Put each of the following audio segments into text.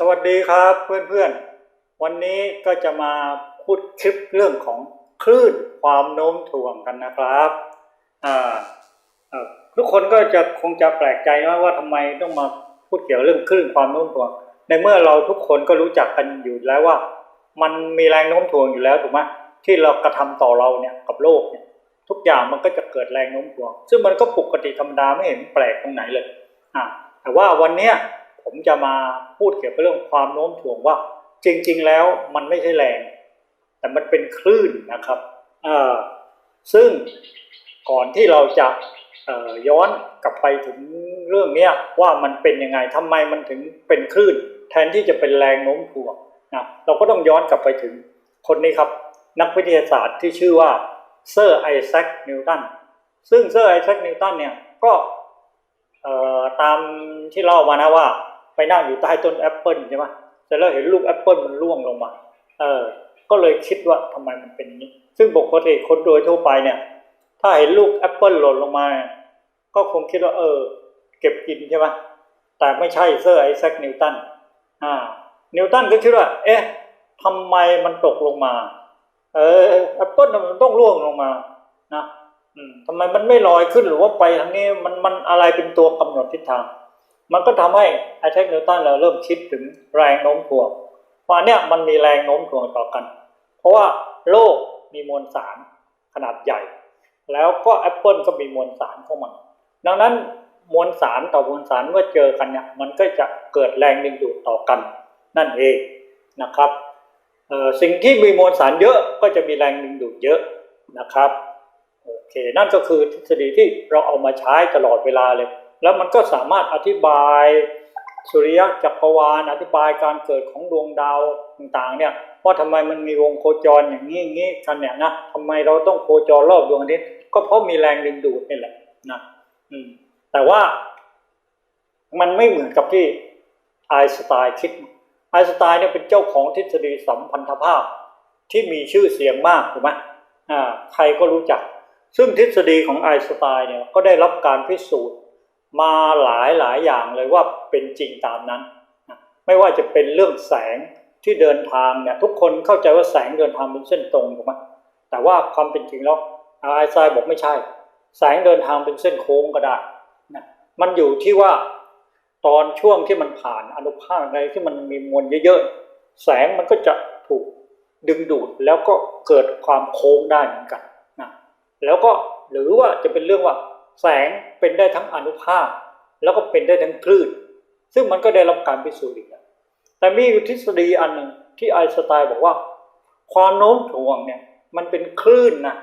สวัสดีครับเพื่อนๆ วันนี้ก็จะมาพูดคลิปเรื่องของคลื่นความโน้มถ่วงกันนะครับทุกคนก็จะคงจะแปลกใจนะว่าทำไมต้องมาพูดเกี่ยวเรื่องคลื่นความโน้มถ่วง ในเมื่อเราทุกคนก็รู้จักกันอยู่แล้วว่า มันมีแรงโน้มถ่วงอยู่แล้วถูกไหมที่เรากระทำต่อเราเนี่ยกับโลกเนี่ยทุกอย่างมันก็จะเกิดแรงโน้มถ่วง ซึ่งมันก็ปกติธรรมดาไม่เห็นแปลกตรงไหนเลยอ่าแต่ว่าวันเนี้ย ผมจะมาพูดเกี่ยวกับเรื่องความโน้มถ่วงว่า จริง ๆ แล้วมันไม่ใช่แรง แต่มันเป็นคลื่นนะครับซึ่งก่อนที่เราจะย้อนกลับไปถึงเรื่องนี้ว่ามันเป็นยังไงทำไมมันถึงเป็นคลื่น แทนที่จะเป็นแรงโน้มถ่วงนะเราก็ต้องย้อนกลับไปถึงคนนี้ครับ นักวิทยาศาสตร์ที่ชื่อว่าเซอร์ไอแซคนิวตันซึ่งเซอร์ไอแซคนิวตันเนี่ยก็ตามที่เล่ามานะว่า ไปนั่งอยู่ใต้ต้นแอปเปิลใช่ไหมแต่แล้วเห็นลูกแอปเปิลมันร่วงลงมา เออ ก็เลยคิดว่าทำไมมันเป็นอย่างนี้ ซึ่งปกติคนโดยทั่วไปเนี่ย ถ้าเห็นลูกแอปเปิลหล่นลงมา ก็คงคิดว่า เออ เก็บกินใช่ไหมแต่ไม่ใช่เซอร์ไอแซคนิวตัน อ่า นิวตันก็คิดว่า เอ๊ะทำไมมันตกลงมา เออแอปเปิลมันต้องร่วงลงมา นะอืมทำไมมันไม่ลอยขึ้นหรือว่าไปทางนี้มันมันอะไรเป็นตัวกำหนดทิศทาง มันก็ทำให้ไอแซคนิวตันเราเริ่มคิดถึงแรงโน้มถ่วงว่าเนี่ยมันมีแรงโน้มถ่วงต่อกัน เพราะว่าโลกมีมวลสารขนาดใหญ่ แล้วก็แอปเปิลก็มีมวลสารเข้ามาดังนั้นมวลสารต่อมวลสารเมื่อเจอกันเนี่ยมันก็จะเกิดแรงดึงดูดต่อกัน นั่นเองนะครับสิ่งที่มีมวลสารเยอะก็จะมีแรงดึงดูดเยอะนะครับโอเคนั่นก็คือทฤษฎีที่เราเอามาใช้ตลอดเวลาเลย แล้วมันก็สามารถอธิบายสุริยะจักรวาลอธิบายการเกิดของดวงดาวต่างๆเนี่ยว่าทำไมมันมีวงโคจรอย่างนี้อย่างนี้กันเนี่ยนะทำไมเราต้องโคจรรอบดวงอาทิตย์ก็เพราะมีแรงดึงดูดนี่แหละนะอืมแต่ว่ามันไม่เหมือนกับที่ไอน์สไตน์คิดไอน์สไตน์เนี่ยเป็นเจ้าของทฤษฎีสัมพันธภาพที่มีชื่อเสียงมากถูกไหมอ่าใครก็รู้จัก ซึ่งทฤษฎีของไอน์สไตน์เนี่ยก็ได้รับการพิสูจน์ มาหลายหลายอย่างเลยว่าเป็นจริงตามนั้น ไม่ว่าจะเป็นเรื่องแสงที่เดินทางเนี่ยทุกคนเข้าใจว่าแสงเดินทางเป็นเส้นตรงถูกไหมแต่ว่าความเป็นจริงแล้วไอน์สไตน์บอกไม่ใช่ แสงเดินทางเป็นเส้นโค้งก็ได้นะมันอยู่ที่ว่าตอนช่วงที่มันผ่านอนุภาคอะไรที่มันมีมวลเยอะๆ แสงมันก็จะถูกดึงดูดแล้วก็เกิดความโค้งได้เหมือนกันนะแล้วก็หรือว่าจะเป็นเรื่องว่า แสงเป็นได้ทั้งอนุภาคแล้วก็เป็นได้ทั้งคลื่น ซึ่งมันก็ได้รับการพิสูจน์อีกแล้วแต่มีทฤษฎีอันหนึ่งที่ไอน์สไตน์บอกว่า ความโน้มถ่วงเนี่ยมันเป็นคลื่นนะ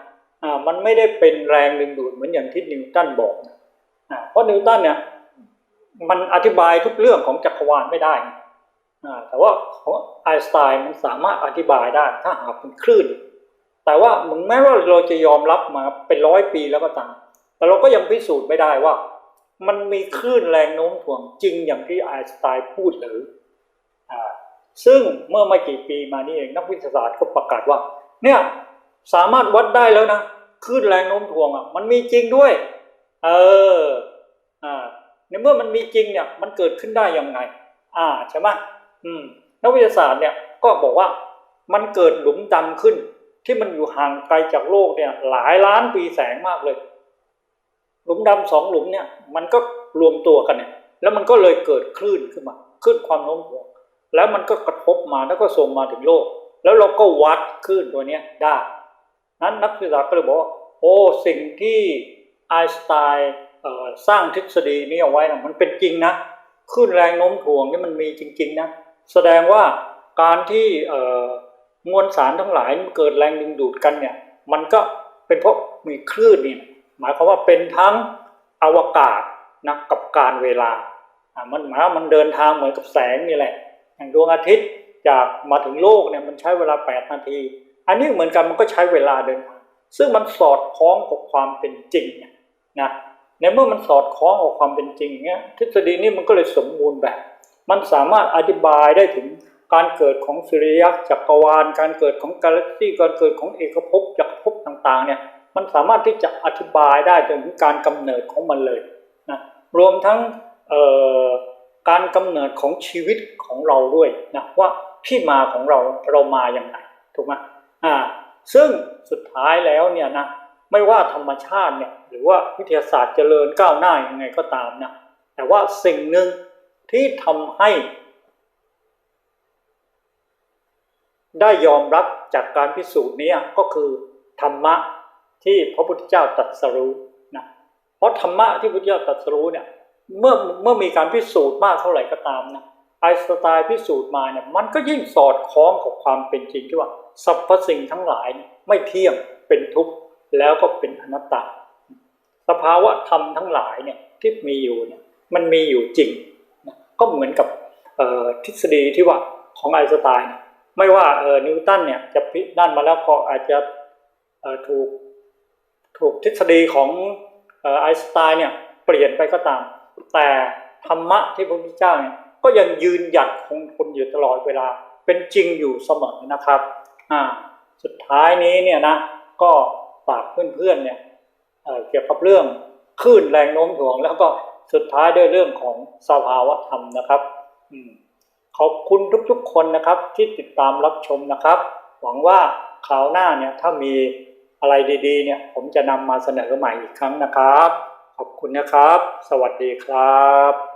อ่ามันไม่ได้เป็นแรงดึงดูดเหมือนอย่างที่นิวตันบอกนะเพราะนิวตันเนี่ยมันอธิบายทุกเรื่องของจักรวาลไม่ได้นะอ่าแต่ว่าไอน์สไตน์มันสามารถอธิบายได้ถ้าหากเป็นคลื่น แต่ว่ามึงแม้ว่าเราจะยอมรับมาเป็นร้อยปีแล้วก็ตาม แต่เราก็ยังพิสูจน์ไม่ได้ว่า มันมีคลื่นแรงโน้มถ่วงจริงอย่างที่ไอน์สไตน์พูดหรืออ่าซึ่งเมื่อไม่กี่ปีมานี้เองนักวิทยาศาสตร์ก็ประกาศว่า เนี่ยสามารถวัดได้แล้วนะคลื่นแรงโน้มถ่วงอะมันมีจริงด้วย เอออ่าในเมื่อมันมีจริงเนี่ยมันเกิดขึ้นได้ยังไง อ่าใช่ไหมอืมนักวิทยาศาสตร์เนี่ยก็บอกว่ามันเกิดหลุมดำขึ้น ที่มันอยู่ห่างไกลจากโลกเนี่ยหลายล้านปีแสงมากเลย หลุมดำสองหลุมเนี่ยมันก็รวมตัวกันเนี่ยแล้วมันก็เลยเกิดคลื่นขึ้นมาคลื่นความโน้มถ่วงแล้วมันก็กระทบมาแล้วก็ส่งมาถึงโลก แล้วเราก็วัดคลื่นตัวเนี้ยได้ นั้นนักศึกษาก็เลยบอกว่าโอ้สิ่งที่ไอน์สไตน์สร้างทฤษฎีนี้เอาไว้นะมันเป็นจริงนะคลื่นแรงโน้มถ่วงนี่มันมีจริง ๆนะแสดงว่าการที่มวลสารทั้งหลายมันเกิดแรงดึงดูดกันเนี่ย มันก็เป็นเพราะมีคลื่นนี่ หมายความว่าเป็นทั้งอวกาศนะกับการเวลาอ่ามันหมายว่ามันเดินทางเหมือนกับแสงนี่แหละ อย่างดวงอาทิตย์จากมาถึงโลกเนี่ยมันใช้เวลา 8 นาที อันนี้เหมือนกันมันก็ใช้เวลาเดินทางซึ่งมันสอดคล้องกับความเป็นจริงเนี่ยนะในเมื่อมันสอดคล้องกับความเป็นจริงอย่างเงี้ยทฤษฎีนี้มันก็เลยสมบูรณ์แบบ มันสามารถอธิบายได้ถึงการเกิดของสุริยะจักรวาล การเกิดของกาแล็กซี่การเกิดของเอกภพจักรภพต่างๆเนี่ย มันสามารถที่จะอธิบายได้จนถึงการกำเนิดของมันเลยนะรวมทั้งการกำเนิดของชีวิตของเราด้วยนะว่าที่มาของเราเรามาอย่างไรถูกไหมอ่าซึ่งสุดท้ายแล้วเนี่ยนะไม่ว่าธรรมชาติเนี่ยหรือว่าวิทยาศาสตร์เจริญก้าวหน้ายังไงก็ตามนะแต่ว่าสิ่งหนึ่งที่ทำให้ ได้ยอมรับจากการพิสูจน์นี้ก็คือธรรมะ ที่พระพุทธเจ้าตรัสรู้นะเพราะธรรมะที่พระพุทธเจ้าตรัสรู้เนี่ยเมื่อเมื่อมีการพิสูจน์มากเท่าไหร่ก็ตามนะไอสไตน์พิสูจน์มาเนี่ยมันก็ยิ่งสอดคล้องกับความเป็นจริงที่ว่าสรรพสิ่งทั้งหลายไม่เที่ยงเป็นทุกข์แล้วก็เป็นอนัตตา สภาวะธรรมทั้งหลายเนี่ยที่มีอยู่เนี่ยมันมีอยู่จริงนะก็เหมือนกับทฤษฎีที่ว่าของไอน์สไตน์เนี่ยไม่ว่านิวตันเนี่ยจะพินั่นมาแล้วก็อาจจะถูก ถูกทฤษฎีของไอน์สไตน์เนี่ยเปลี่ยนไปก็ตาม แต่ธรรมะที่พระพุทธเจ้าเนี่ยก็ยังยืนหยัดคงทนอยู่ตลอดเวลา เป็นจริงอยู่เสมอนะครับอ่าสุดท้ายนี้เนี่ยนะก็ฝากเพื่อนๆเนี่ยเเกี่ยวกับเรื่องคลื่นแรงโน้มถ่วง แล้วก็สุดท้ายด้วยเรื่องของสภาวะธรรมนะครับอืมขอบคุณทุกๆคนนะครับที่ติดตามรับชมนะครับ หวังว่าคราวหน้าเนี่ยถ้ามี อะไรดีๆเนี่ยผมจะนำมาเสนอใหม่อีกครั้งนะครับ ขอบคุณนะครับ สวัสดีครับ